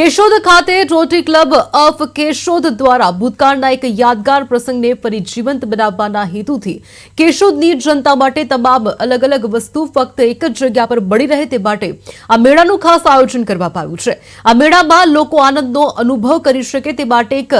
કેશોદ ખાતે rotary club of Keshod દ્વારા ભૂતકાળના એક યાદગાર પ્રસંગને ફરી જીવંત બનાવવાના હેતુથી કેશોદની જનતા માટે તમામ અલગ અલગ વસ્તુ ફક્ત એક જ જગ્યા પર બળી રહે તે માટે આ મેળાનું ખાસ આયોજન કરવામાં આવ્યું છે. આ મેળામાં લોકો આનંદનો અનુભવ કરી શકે તે માટે એક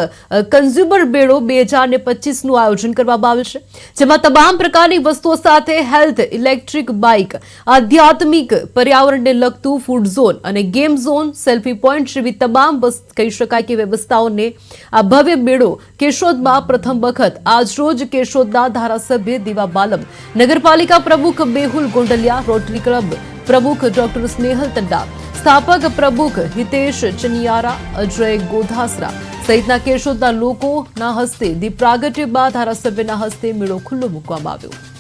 કન્ઝ્યુમર મેળો બે હજાર પચીસનું આયોજન કરવામાં આવ્યું છે, જેમાં તમામ પ્રકારની વસ્તુઓ સાથે હેલ્થ ઇલેક્ટ્રિક બાઇક આધ્યાત્મિક પર્યાવરણને લગતું ફૂડ ઝોન અને ગેમ ઝોન સેલ્ફી પોઈન્ટ જેવી તમામ કહી શકાય કે વ્યવસ્થાઓને આ ભવ્ય મેળો કેશોદમાં પ્રથમ વખત આજરોજ કેશોદના ધારાસભ્ય દીવા બાલમ, નગરપાલિકા પ્રમુખ મેહુલ ગોંડલિયા, રોટરી ક્લબ પ્રમુખ ડોક્ટર સ્નેહલ તંડા સ્થાપક પ્રમુખ હિતેશ ચનિયારા, અજય ગોધાસરા સહિતના કેશોદના લોકોના હસ્તે દીપ પ્રાગટ્ય બાદ ધારાસભ્યના હસ્તે મેળો ખુલ્લો મૂકવામાં આવ્યો.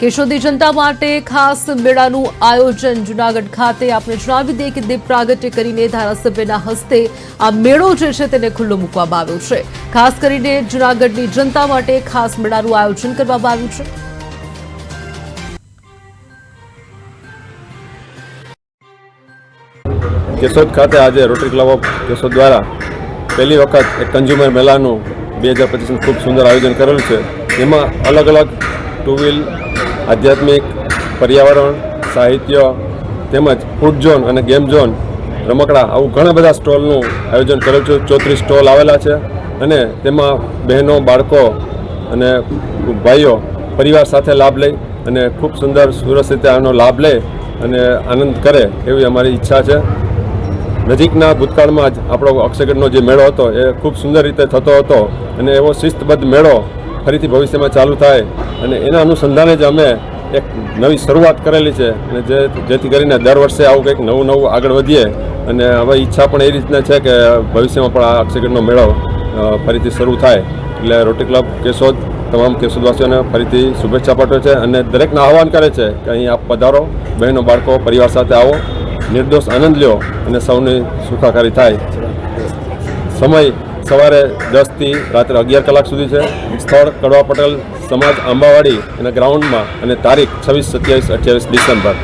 કેશોદી જનતા માટે ખાસ મેળાનું આયોજન. જૂનાગઢ ખાતે આપણે જણાવી દઈએ કે દીપ પ્રાગટ્ય કરીને ધારાસભ્યના હસ્તે આ મેળો જે છે તેને ખુલ્લો મૂકવામાં આવ્યો છે. ખાસ કરીને જૂનાગઢની જનતા માટે ખાસ મેળાનું આયોજન કરવામાં આવ્યું છે. કેશોદ ખાતે આજે રોટરી ક્લબ ઓફ કેશોદ દ્વારા પહેલી વખત એક કન્ઝ્યુમર મેળાનું બે હજાર પચીસનું ખૂબ સુંદર આયોજન કરેલું છે. એમાં અલગ અલગ ટુ વ્હીલ આધ્યાત્મિક, પર્યાવરણ, સાહિત્ય તેમજ ફૂડ ઝોન અને ગેમ ઝોન રમકડા આવું ઘણા બધા સ્ટોલનું આયોજન કરેલ છે. ચોત્રીસ સ્ટોલ આવેલા છે અને તેમાં બહેનો, બાળકો અને ભાઈઓ પરિવાર સાથે લાભ લઈ અને ખૂબ સુંદર સુરક્ષિત રીતે આનો લાભ લે અને આનંદ કરે એવી અમારી ઈચ્છા છે. નજીકના ભૂતકાળમાં જ આપણો અક્ષયગઢનો જે મેળો હતો એ ખૂબ સુંદર રીતે થતો હતો અને એવો શિસ્તબદ્ધ મેળો ફરીથી ભવિષ્યમાં ચાલુ થાય. અને એના અનુસંધાને જ અમે એક નવી શરૂઆત કરેલી છે. અને જે, જેથી કરીને દર વર્ષે આવું કંઈક નવું નવું આગળ વધીએ. અને હવે ઈચ્છા પણ એ રીતના છે કે ભવિષ્યમાં પણ આ અક્ષયગઢનો મેળો ફરીથી શરૂ થાય. એટલે રોટરી ક્લબ, કેશોદ, તમામ કેશોદવાસીઓને ફરીથી શુભેચ્છા પાઠવે છે. અને દરેકને આહવાન કરે છે કે અહીં આપ પધારો, બહેનો, બાળકો, પરિવાર સાથે આવો. નિર્દોષ આનંદ લ્યો અને સૌની સુખાકારી થાય. સમય સવારે દસથી રાત્રે અગિયાર કલાક સુધી છે. સ્થળ કડવા પટેલ, સમાજ આંબાવાડી એના ગ્રાઉન્ડમાં અને તારીખ છવ્વીસ, સત્યાવીસ, અઠ્યાવીસ ડિસેમ્બર.